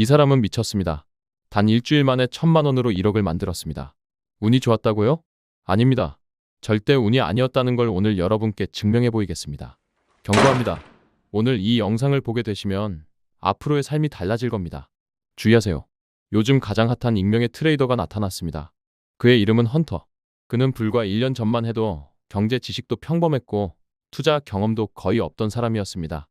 이 사람은 미쳤습니다. 단 일주일 만에 천만 원으로 1억을 만들었습니다. 운이 좋았다고요? 아닙니다. 절대 운이 아니었다는 걸 오늘 여러분께 증명해 보이겠습니다. 경고합니다. 오늘 이 영상을 보게 되시면 앞으로의 삶이 달라질 겁니다. 주의하세요. 요즘 가장 핫한 익명의 트레이더가 나타났습니다. 그의 이름은 헌터. 그는 불과 1년 전만 해도 경제 지식도 평범했고 투자 경험도 거의 없던 사람이었습니다.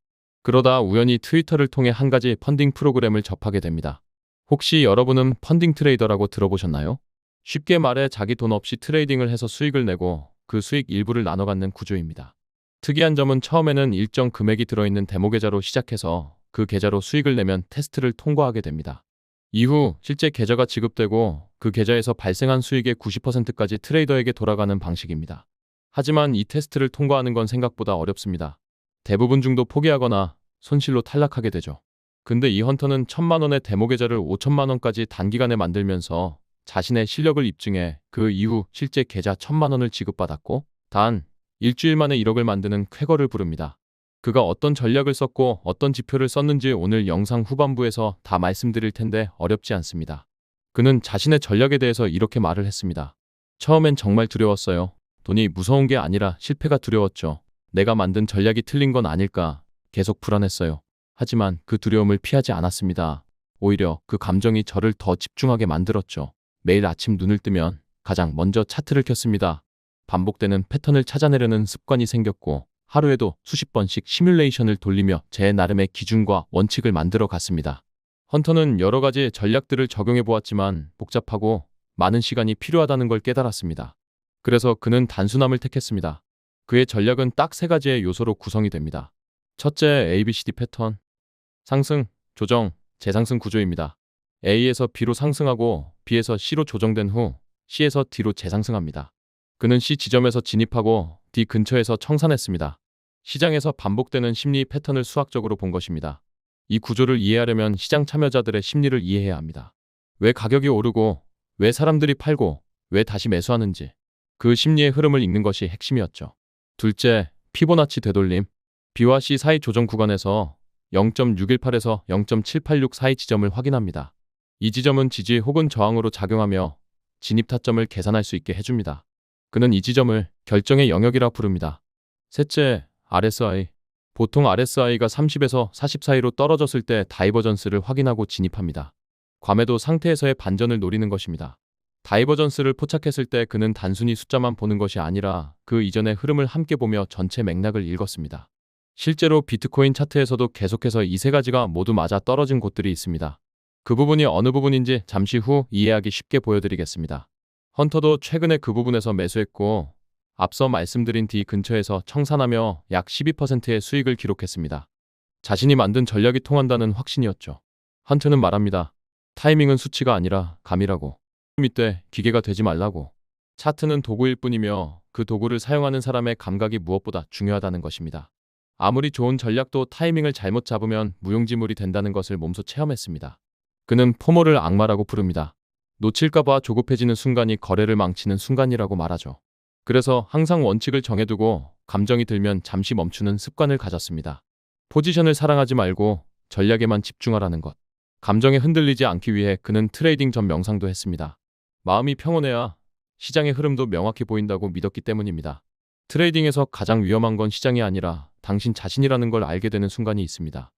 그러다 우연히 트위터를 통해 한 가지 펀딩 프로그램을 접하게 됩니다. 혹시 여러분은 펀딩 트레이더라고 들어보셨나요? 쉽게 말해 자기 돈 없이 트레이딩을 해서 수익을 내고 그 수익 일부를 나눠 갖는 구조입니다. 특이한 점은 처음에는 일정 금액이 들어있는 데모 계좌로 시작해서 그 계좌로 수익을 내면 테스트를 통과하게 됩니다. 이후 실제 계좌가 지급되고 그 계좌에서 발생한 수익의 90%까지 트레이더에게 돌아가는 방식입니다. 하지만 이 테스트를 통과하는 건 생각보다 어렵습니다. 대부분 중도 포기하거나 손실로 탈락하게 되죠. 근데 이 헌터는 천만 원의 데모 계좌를 5천만 원까지 단기간에 만들면서 자신의 실력을 입증해 그 이후 실제 계좌 천만 원을 지급받았고 단 일주일 만에 1억을 만드는 쾌거를 부릅니다. 그가 어떤 전략을 썼고 어떤 지표를 썼는지 오늘 영상 후반부에서 다 말씀드릴 텐데 어렵지 않습니다. 그는 자신의 전략에 대해서 이렇게 말을 했습니다. 처음엔 정말 두려웠어요. 돈이 무서운 게 아니라 실패가 두려웠죠. 내가 만든 전략이 틀린 건 아닐까 계속 불안했어요. 하지만 그 두려움을 피하지 않았습니다. 오히려 그 감정이 저를 더 집중하게 만들었죠. 매일 아침 눈을 뜨면 가장 먼저 차트를 켰습니다. 반복되는 패턴을 찾아내려는 습관이 생겼고 하루에도 수십 번씩 시뮬레이션을 돌리며 제 나름의 기준과 원칙을 만들어 갔습니다. 헌터는 여러 가지 전략들을 적용해 보았지만 복잡하고 많은 시간이 필요하다는 걸 깨달았습니다. 그래서 그는 단순함을 택했습니다. 그의 전략은 딱 세 가지의 요소로 구성이 됩니다. 첫째, ABCD 패턴. 상승, 조정, 재상승 구조입니다. A에서 B로 상승하고 B에서 C로 조정된 후 C에서 D로 재상승합니다. 그는 C 지점에서 진입하고 D 근처에서 청산했습니다. 시장에서 반복되는 심리 패턴을 수학적으로 본 것입니다. 이 구조를 이해하려면 시장 참여자들의 심리를 이해해야 합니다. 왜 가격이 오르고, 왜 사람들이 팔고, 왜 다시 매수하는지, 그 심리의 흐름을 읽는 것이 핵심이었죠. 둘째, 피보나치 되돌림. B와 C 사이 조정 구간에서 0.618에서 0.786 사이 지점을 확인합니다. 이 지점은 지지 혹은 저항으로 작용하며 진입 타점을 계산할 수 있게 해줍니다. 그는 이 지점을 결정의 영역이라 부릅니다. 셋째, RSI. 보통 RSI가 30에서 40 사이로 떨어졌을 때 다이버전스를 확인하고 진입합니다. 과매도 상태에서의 반전을 노리는 것입니다. 다이버전스를 포착했을 때 그는 단순히 숫자만 보는 것이 아니라 그 이전의 흐름을 함께 보며 전체 맥락을 읽었습니다. 실제로 비트코인 차트에서도 계속해서 이 세 가지가 모두 맞아 떨어진 곳들이 있습니다. 그 부분이 어느 부분인지 잠시 후 이해하기 쉽게 보여드리겠습니다. 헌터도 최근에 그 부분에서 매수했고 앞서 말씀드린 D 근처에서 청산하며 약 12%의 수익을 기록했습니다. 자신이 만든 전략이 통한다는 확신이었죠. 헌트는 말합니다. 타이밍은 수치가 아니라 감이라고. 이때 기계가 되지 말라고. 차트는 도구일 뿐이며 그 도구를 사용하는 사람의 감각이 무엇보다 중요하다는 것입니다. 아무리 좋은 전략도 타이밍을 잘못 잡으면 무용지물이 된다는 것을 몸소 체험했습니다. 그는 포모를 악마라고 부릅니다. 놓칠까봐 조급해지는 순간이 거래를 망치는 순간이라고 말하죠. 그래서 항상 원칙을 정해두고 감정이 들면 잠시 멈추는 습관을 가졌습니다. 포지션을 사랑하지 말고 전략에만 집중하라는 것. 감정에 흔들리지 않기 위해 그는 트레이딩 전 명상도 했습니다. 마음이 평온해야 시장의 흐름도 명확히 보인다고 믿었기 때문입니다. 트레이딩에서 가장 위험한 건 시장이 아니라 당신 자신이라는 걸 알게 되는 순간이 있습니다.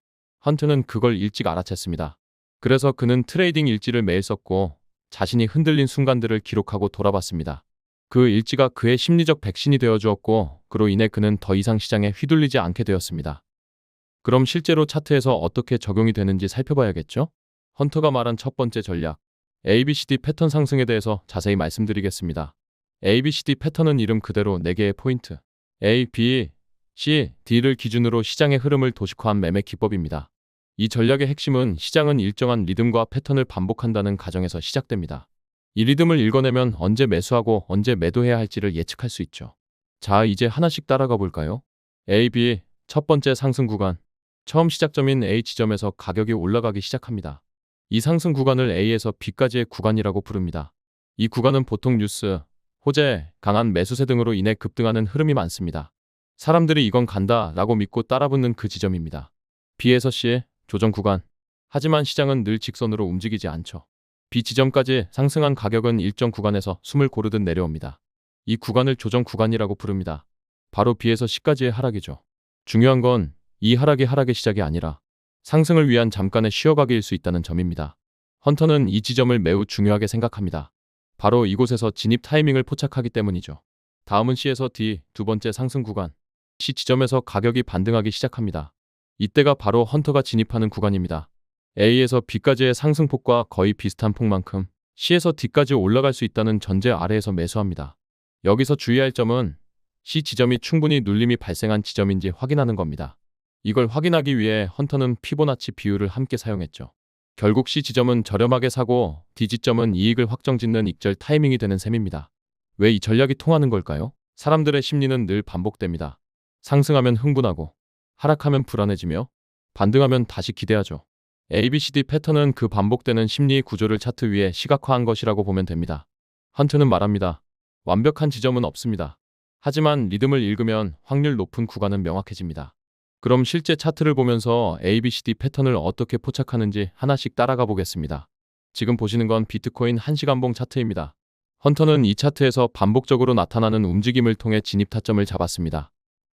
헌트는 그걸 일찍 알아챘습니다. 그래서 그는 트레이딩 일지를 매일 썼고 자신이 흔들린 순간들을 기록하고 돌아봤습니다. 그 일지가 그의 심리적 백신이 되어 주었고 그로 인해 그는 더 이상 시장에 휘둘리지 않게 되었습니다. 그럼 실제로 차트에서 어떻게 적용이 되는지 살펴봐야겠죠? 헌터가 말한 첫 번째 전략, ABCD 패턴 상승에 대해서 자세히 말씀드리겠습니다. ABCD 패턴은 이름 그대로 4개의 포인트, A, B, C, D를 기준으로 시장의 흐름을 도식화한 매매 기법입니다. 이 전략의 핵심은 시장은 일정한 리듬과 패턴을 반복한다는 가정에서 시작됩니다. 이 리듬을 읽어내면 언제 매수하고 언제 매도해야 할지를 예측할 수 있죠. 자, 이제 하나씩 따라가 볼까요? A, B, 첫 번째 상승 구간. 처음 시작점인 A 지점에서 가격이 올라가기 시작합니다. 이 상승 구간을 A에서 B까지의 구간이라고 부릅니다. 이 구간은 보통 뉴스, 호재, 강한 매수세 등으로 인해 급등하는 흐름이 많습니다. 사람들이 이건 간다 라고 믿고 따라붙는 그 지점입니다. B에서 C, 조정 구간. 하지만 시장은 늘 직선으로 움직이지 않죠. B 지점까지 상승한 가격은 일정 구간에서 숨을 고르듯 내려옵니다. 이 구간을 조정 구간이라고 부릅니다. 바로 B에서 C까지의 하락이죠. 중요한 건 이 하락이 하락의 시작이 아니라 상승을 위한 잠깐의 쉬어가기일 수 있다는 점입니다. 헌터는 이 지점을 매우 중요하게 생각합니다. 바로 이곳에서 진입 타이밍을 포착하기 때문이죠. 다음은 C에서 D 두 번째 상승 구간. C 지점에서 가격이 반등하기 시작합니다. 이때가 바로 헌터가 진입하는 구간입니다. A에서 B까지의 상승폭과 거의 비슷한 폭만큼 C에서 D까지 올라갈 수 있다는 전제 아래에서 매수합니다. 여기서 주의할 점은 C 지점이 충분히 눌림이 발생한 지점인지 확인하는 겁니다. 이걸 확인하기 위해 헌터는 피보나치 비율을 함께 사용했죠. 결국 C 지점은 저렴하게 사고 D 지점은 이익을 확정짓는 익절 타이밍이 되는 셈입니다. 왜 이 전략이 통하는 걸까요? 사람들의 심리는 늘 반복됩니다. 상승하면 흥분하고 하락하면 불안해지며 반등하면 다시 기대하죠. ABCD 패턴은 그 반복되는 심리 구조를 차트 위에 시각화한 것이라고 보면 됩니다. 헌트는 말합니다. 완벽한 지점은 없습니다. 하지만 리듬을 읽으면 확률 높은 구간은 명확해집니다. 그럼 실제 차트를 보면서 ABCD 패턴을 어떻게 포착하는지 하나씩 따라가 보겠습니다. 지금 보시는 건 비트코인 1시간봉 차트입니다. 헌터는 이 차트에서 반복적으로 나타나는 움직임을 통해 진입 타점을 잡았습니다.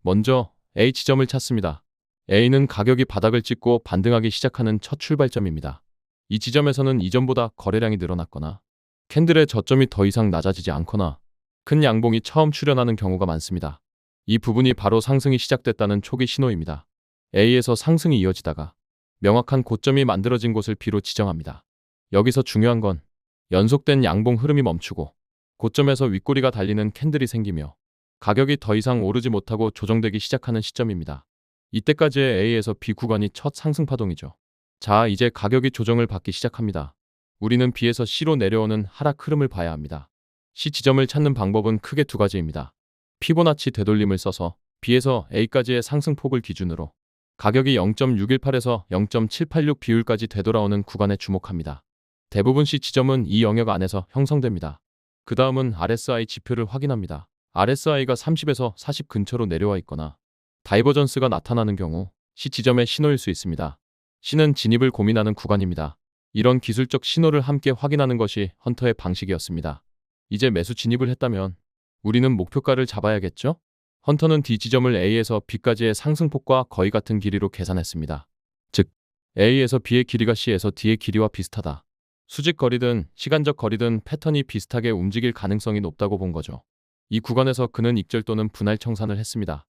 먼저 A 지점을 찾습니다. A는 가격이 바닥을 찍고 반등하기 시작하는 첫 출발점입니다. 이 지점에서는 이전보다 거래량이 늘어났거나 캔들의 저점이 더 이상 낮아지지 않거나 큰 양봉이 처음 출현하는 경우가 많습니다. 이 부분이 바로 상승이 시작됐다는 초기 신호입니다. A에서 상승이 이어지다가 명확한 고점이 만들어진 곳을 B로 지정합니다. 여기서 중요한 건 연속된 양봉 흐름이 멈추고 고점에서 윗꼬리가 달리는 캔들이 생기며 가격이 더 이상 오르지 못하고 조정되기 시작하는 시점입니다. 이때까지의 A에서 B 구간이 첫 상승 파동이죠. 자, 이제 가격이 조정을 받기 시작합니다. 우리는 B에서 C로 내려오는 하락 흐름을 봐야 합니다. C 지점을 찾는 방법은 크게 두 가지입니다. 피보나치 되돌림을 써서 B에서 A까지의 상승폭을 기준으로 가격이 0.618에서 0.786 비율까지 되돌아오는 구간에 주목합니다. 대부분 C 지점은 이 영역 안에서 형성됩니다. 그 다음은 RSI 지표를 확인합니다. RSI가 30에서 40 근처로 내려와 있거나 다이버전스가 나타나는 경우 C 지점의 신호일 수 있습니다. C는 진입을 고민하는 구간입니다. 이런 기술적 신호를 함께 확인하는 것이 헌터의 방식이었습니다. 이제 매수 진입을 했다면 우리는 목표가를 잡아야겠죠? 헌터는 D 지점을 A에서 B까지의 상승폭과 거의 같은 길이로 계산했습니다. 즉, A에서 B의 길이가 C에서 D의 길이와 비슷하다. 수직 거리든 시간적 거리든 패턴이 비슷하게 움직일 가능성이 높다고 본 거죠. 이 구간에서 그는 익절 또는 분할 청산을 했습니다.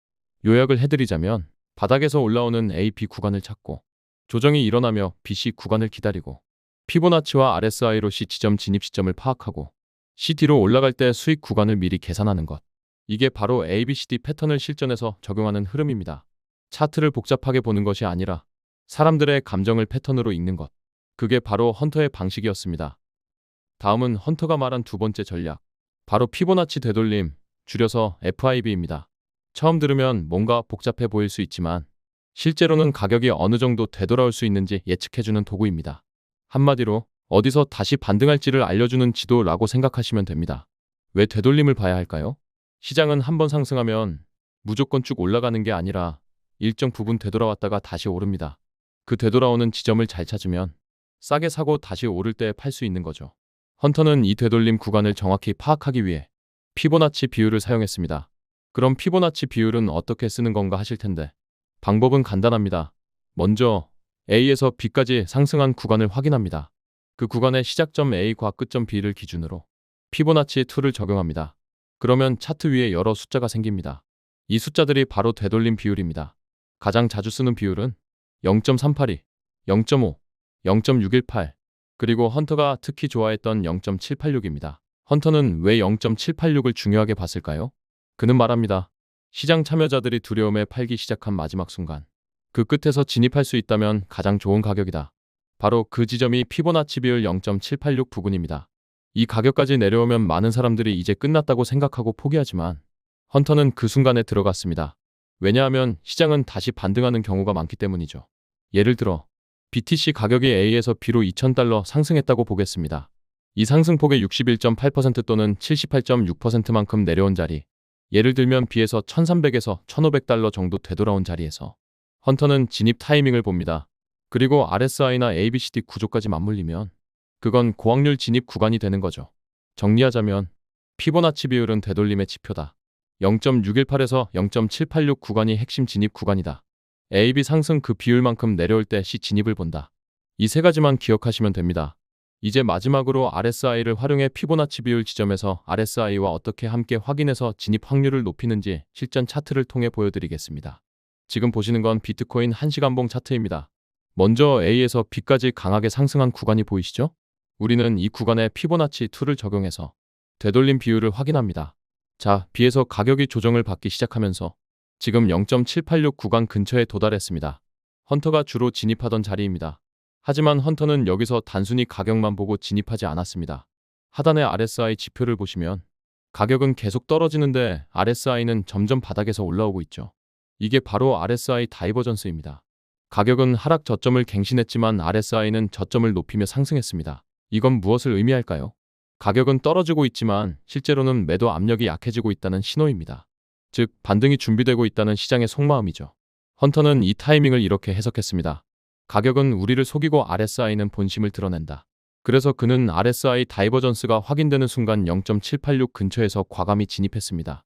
요약을 해드리자면 바닥에서 올라오는 A, B 구간을 찾고 조정이 일어나며 BC 구간을 기다리고 피보나치와 RSI로 C 지점 진입 시점을 파악하고 CD로 올라갈 때 수익 구간을 미리 계산하는 것. 이게 바로 ABCD 패턴을 실전에서 적용하는 흐름입니다. 차트를 복잡하게 보는 것이 아니라 사람들의 감정을 패턴으로 읽는 것. 그게 바로 헌터의 방식이었습니다. 다음은 헌터가 말한 두 번째 전략. 바로 피보나치 되돌림, 줄여서 FIB입니다. 처음 들으면 뭔가 복잡해 보일 수 있지만 실제로는 가격이 어느 정도 되돌아올 수 있는지 예측해주는 도구입니다. 한마디로 어디서 다시 반등할지를 알려주는 지도라고 생각하시면 됩니다. 왜 되돌림을 봐야 할까요? 시장은 한번 상승하면 무조건 쭉 올라가는 게 아니라 일정 부분 되돌아왔다가 다시 오릅니다. 그 되돌아오는 지점을 잘 찾으면 싸게 사고 다시 오를 때 팔 수 있는 거죠. 헌터는 이 되돌림 구간을 정확히 파악하기 위해 피보나치 비율을 사용했습니다. 그럼 피보나치 비율은 어떻게 쓰는 건가 하실 텐데 방법은 간단합니다. 먼저 A에서 B까지 상승한 구간을 확인합니다. 그 구간의 시작점 A과 끝점 B를 기준으로 피보나치 2를 적용합니다. 그러면 차트 위에 여러 숫자가 생깁니다. 이 숫자들이 바로 되돌림 비율입니다. 가장 자주 쓰는 비율은 0.382, 0.5, 0.618, 그리고 헌터가 특히 좋아했던 0.786입니다. 헌터는 왜 0.786을 중요하게 봤을까요? 그는 말합니다. 시장 참여자들이 두려움에 팔기 시작한 마지막 순간. 그 끝에서 진입할 수 있다면 가장 좋은 가격이다. 바로 그 지점이 피보나치 비율 0.786 부근입니다. 이 가격까지 내려오면 많은 사람들이 이제 끝났다고 생각하고 포기하지만 헌터는 그 순간에 들어갔습니다. 왜냐하면 시장은 다시 반등하는 경우가 많기 때문이죠. 예를 들어 BTC 가격이 A에서 B로 2,000달러 상승했다고 보겠습니다. 이 상승폭의 61.8% 또는 78.6%만큼 내려온 자리, 예를 들면 B에서 1,300에서 1,500달러 정도 되돌아온 자리에서 헌터는 진입 타이밍을 봅니다. 그리고 RSI나 ABCD 구조까지 맞물리면 그건 고확률 진입 구간이 되는 거죠. 정리하자면 피보나치 비율은 되돌림의 지표다. 0.618에서 0.786 구간이 핵심 진입 구간이다. AB 상승 그 비율만큼 내려올 때 C 진입을 본다. 이 세 가지만 기억하시면 됩니다. 이제 마지막으로 RSI를 활용해 피보나치 비율 지점에서 RSI와 어떻게 함께 확인해서 진입 확률을 높이는지 실전 차트를 통해 보여드리겠습니다. 지금 보시는 건 비트코인 1시간봉 차트입니다. 먼저 A에서 B까지 강하게 상승한 구간이 보이시죠? 우리는 이 구간에 피보나치 2를 적용해서 되돌림 비율을 확인합니다. 자, B에서 가격이 조정을 받기 시작하면서 지금 0.786 구간 근처에 도달했습니다. 헌터가 주로 진입하던 자리입니다. 하지만 헌터는 여기서 단순히 가격만 보고 진입하지 않았습니다. 하단의 RSI 지표를 보시면 가격은 계속 떨어지는데 RSI는 점점 바닥에서 올라오고 있죠. 이게 바로 RSI 다이버전스입니다. 가격은 하락 저점을 갱신했지만 RSI는 저점을 높이며 상승했습니다. 이건 무엇을 의미할까요? 가격은 떨어지고 있지만 실제로는 매도 압력이 약해지고 있다는 신호입니다. 즉, 반등이 준비되고 있다는 시장의 속마음이죠. 헌터는 이 타이밍을 이렇게 해석했습니다. 가격은 우리를 속이고 RSI는 본심을 드러낸다. 그래서 그는 RSI 다이버전스가 확인되는 순간 0.786 근처에서 과감히 진입했습니다.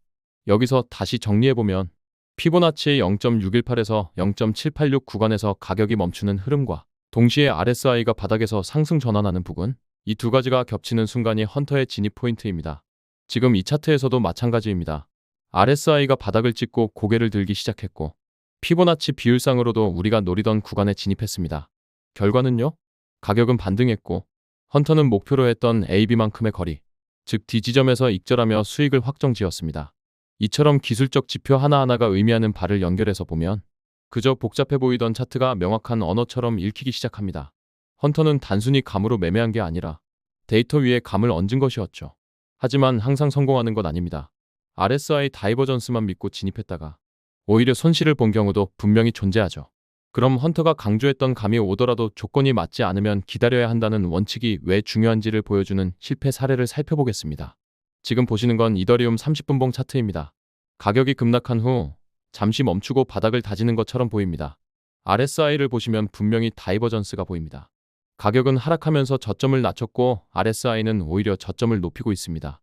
여기서 다시 정리해보면 피보나치의 0.618에서 0.786 구간에서 가격이 멈추는 흐름과 동시에 RSI가 바닥에서 상승 전환하는 부분, 이 두 가지가 겹치는 순간이 헌터의 진입 포인트입니다. 지금 이 차트에서도 마찬가지입니다. RSI가 바닥을 찍고 고개를 들기 시작했고, 피보나치 비율상으로도 우리가 노리던 구간에 진입했습니다. 결과는요? 가격은 반등했고, 헌터는 목표로 했던 AB만큼의 거리, 즉 D 지점에서 익절하며 수익을 확정 지었습니다. 이처럼 기술적 지표 하나하나가 의미하는 바를 연결해서 보면 그저 복잡해 보이던 차트가 명확한 언어처럼 읽히기 시작합니다. 헌터는 단순히 감으로 매매한 게 아니라 데이터 위에 감을 얹은 것이었죠. 하지만 항상 성공하는 건 아닙니다. RSI 다이버전스만 믿고 진입했다가 오히려 손실을 본 경우도 분명히 존재하죠. 그럼 헌터가 강조했던 감이 오더라도 조건이 맞지 않으면 기다려야 한다는 원칙이 왜 중요한지를 보여주는 실패 사례를 살펴보겠습니다. 지금 보시는 건 이더리움 30분봉 차트입니다. 가격이 급락한 후 잠시 멈추고 바닥을 다지는 것처럼 보입니다. RSI를 보시면 분명히 다이버전스가 보입니다. 가격은 하락하면서 저점을 낮췄고 RSI는 오히려 저점을 높이고 있습니다.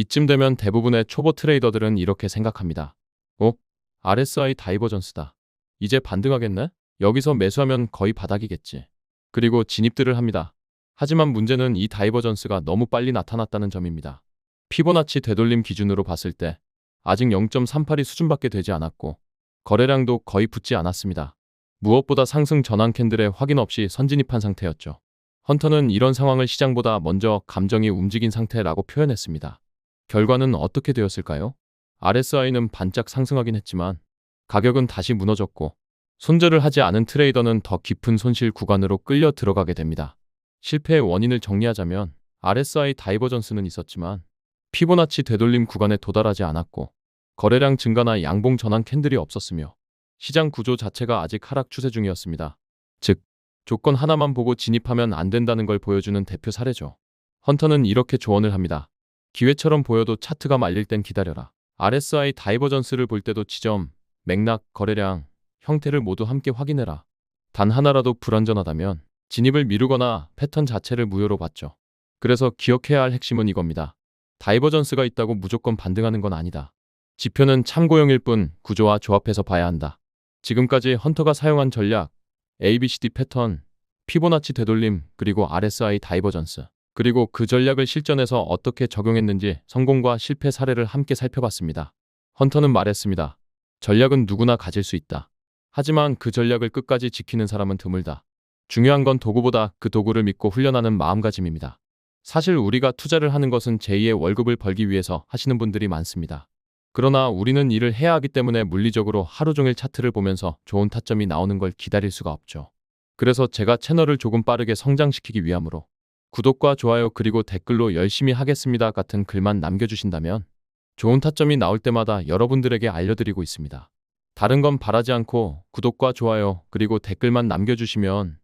이쯤 되면 대부분의 초보 트레이더들은 이렇게 생각합니다. 어? RSI 다이버전스다. 이제 반등하겠네? 여기서 매수하면 거의 바닥이겠지. 그리고 진입들을 합니다. 하지만 문제는 이 다이버전스가 너무 빨리 나타났다는 점입니다. 피보나치 되돌림 기준으로 봤을 때 아직 0.38이 수준밖에 되지 않았고 거래량도 거의 붙지 않았습니다. 무엇보다 상승 전환 캔들에 확인 없이 선진입한 상태였죠. 헌터는 이런 상황을 시장보다 먼저 감정이 움직인 상태라고 표현했습니다. 결과는 어떻게 되었을까요? RSI는 반짝 상승하긴 했지만 가격은 다시 무너졌고 손절을 하지 않은 트레이더는 더 깊은 손실 구간으로 끌려 들어가게 됩니다. 실패의 원인을 정리하자면 RSI 다이버전스는 있었지만 피보나치 되돌림 구간에 도달하지 않았고 거래량 증가나 양봉 전환 캔들이 없었으며 시장 구조 자체가 아직 하락 추세 중이었습니다. 즉, 조건 하나만 보고 진입하면 안 된다는 걸 보여주는 대표 사례죠. 헌터는 이렇게 조언을 합니다. 기회처럼 보여도 차트가 말릴 땐 기다려라. RSI 다이버전스를 볼 때도 지점, 맥락, 거래량, 형태를 모두 함께 확인해라. 단 하나라도 불안전하다면 진입을 미루거나 패턴 자체를 무효로 봤죠. 그래서 기억해야 할 핵심은 이겁니다. 다이버전스가 있다고 무조건 반등하는 건 아니다. 지표는 참고용일 뿐 구조와 조합해서 봐야 한다. 지금까지 헌터가 사용한 전략, ABCD 패턴, 피보나치 되돌림, 그리고 RSI 다이버전스, 그리고 그 전략을 실전에서 어떻게 적용했는지 성공과 실패 사례를 함께 살펴봤습니다. 헌터는 말했습니다. 전략은 누구나 가질 수 있다. 하지만 그 전략을 끝까지 지키는 사람은 드물다. 중요한 건 도구보다 그 도구를 믿고 훈련하는 마음가짐입니다. 사실 우리가 투자를 하는 것은 제2의 월급을 벌기 위해서 하시는 분들이 많습니다. 그러나 우리는 일을 해야 하기 때문에 물리적으로 하루 종일 차트를 보면서 좋은 타점이 나오는 걸 기다릴 수가 없죠. 그래서 제가 채널을 조금 빠르게 성장시키기 위함으로 구독과 좋아요 그리고 댓글로 열심히 하겠습니다 같은 글만 남겨주신다면 좋은 타점이 나올 때마다 여러분들에게 알려드리고 있습니다. 다른 건 바라지 않고 구독과 좋아요 그리고 댓글만 남겨주시면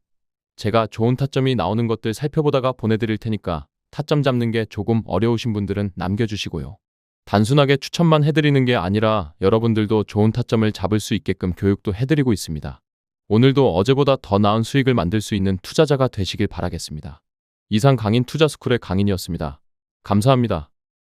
제가 좋은 타점이 나오는 것들 살펴보다가 보내드릴 테니까 타점 잡는 게 조금 어려우신 분들은 남겨주시고요. 단순하게 추천만 해드리는 게 아니라 여러분들도 좋은 타점을 잡을 수 있게끔 교육도 해드리고 있습니다. 오늘도 어제보다 더 나은 수익을 만들 수 있는 투자자가 되시길 바라겠습니다. 이상 강인 투자스쿨의 강인이었습니다. 감사합니다.